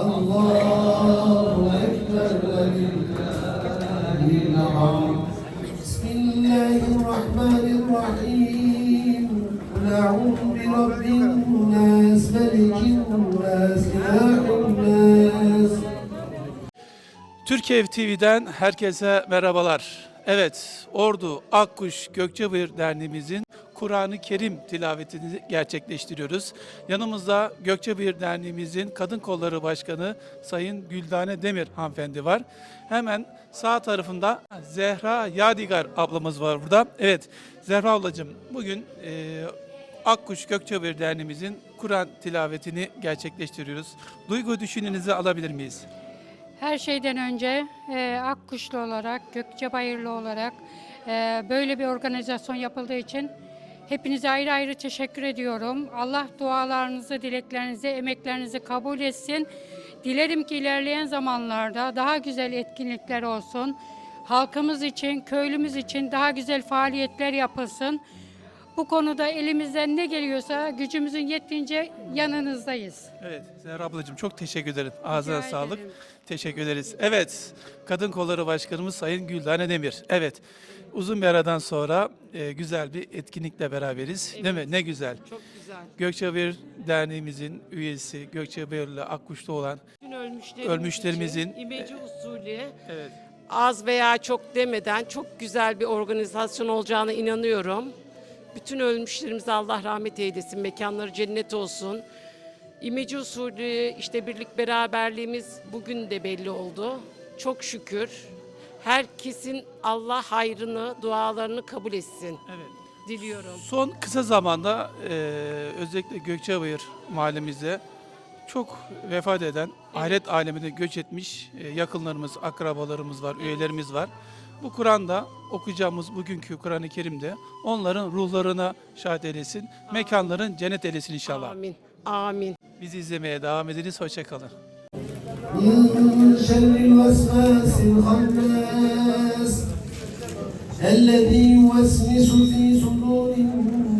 الله أكبر ولله الحمد بسم الله الرحمن الرحيم قل أعوذ برب الناس ملك الناس إله الناس Türkiye TV'den herkese merhabalar. Evet, Ordu Akkuş Gökçebayır Derneğimizin Kur'an-ı Kerim tilavetini gerçekleştiriyoruz. Yanımızda Gökçebayır Derneğimizin Kadın Kolları Başkanı Sayın Güldane Demir hanımefendi var. Hemen sağ tarafında Zehra Yadigar ablamız var burada. Evet, Zehra ablacığım bugün e, Akkuş Gökçebayır Derneğimizin Kur'an tilavetini gerçekleştiriyoruz. Duygu düşününüzü alabilir miyiz? Her şeyden önce e, Akkuşlu olarak, Gökçebayırlı olarak e, böyle bir organizasyon yapıldığı için hepinize ayrı ayrı teşekkür ediyorum. Allah dualarınızı, dileklerinizi, emeklerinizi kabul etsin. Dilerim ki ilerleyen zamanlarda daha güzel etkinlikler olsun. Halkımız için, köylümüz için daha güzel faaliyetler yapılsın. Bu konuda elimizden ne geliyorsa gücümüzün yettiğince yanınızdayız. Evet Zehra ablacığım çok teşekkür ederim. Ağzına Rica sağlık. ederim. Teşekkür ederiz. Evet Kadın Kolları Başkanımız Sayın Güldane Demir. Evet uzun bir aradan sonra e, güzel bir etkinlikle beraberiz. Değil mi? Ne güzel. Çok güzel. Gökçebayır Derneğimizin üyesi, Gökçebayırlı Akkuş'ta olan Bütün ölmüşlerimiz Ölmüşlerimizin- için imece usulü evet, az veya çok demeden çok güzel bir organizasyon olacağına inanıyorum. Bütün ölmüşlerimize Allah rahmet eylesin, mekanları cennet olsun. İmece usulü işte birlik beraberliğimiz bugün de belli oldu. Çok şükür. Herkesin Allah hayrını, dualarını kabul etsin evet. diliyorum. Son kısa zamanda e, özellikle Gökçebayır mahallemizde çok vefat eden, ahiret alemine göç etmiş e, yakınlarımız, akrabalarımız var, üyelerimiz var. Bu Kur'an'da okuyacağımız bugünkü Kur'an-ı Kerim'de onların ruhlarına şahit eylesin, mekanların cennet eylesin inşallah. Amin. Amin. Bizi izlemeye devam ediniz, hoşçakalın. من شر الوسواس الخناس الذي يوسوس في صدور الناس والناس الله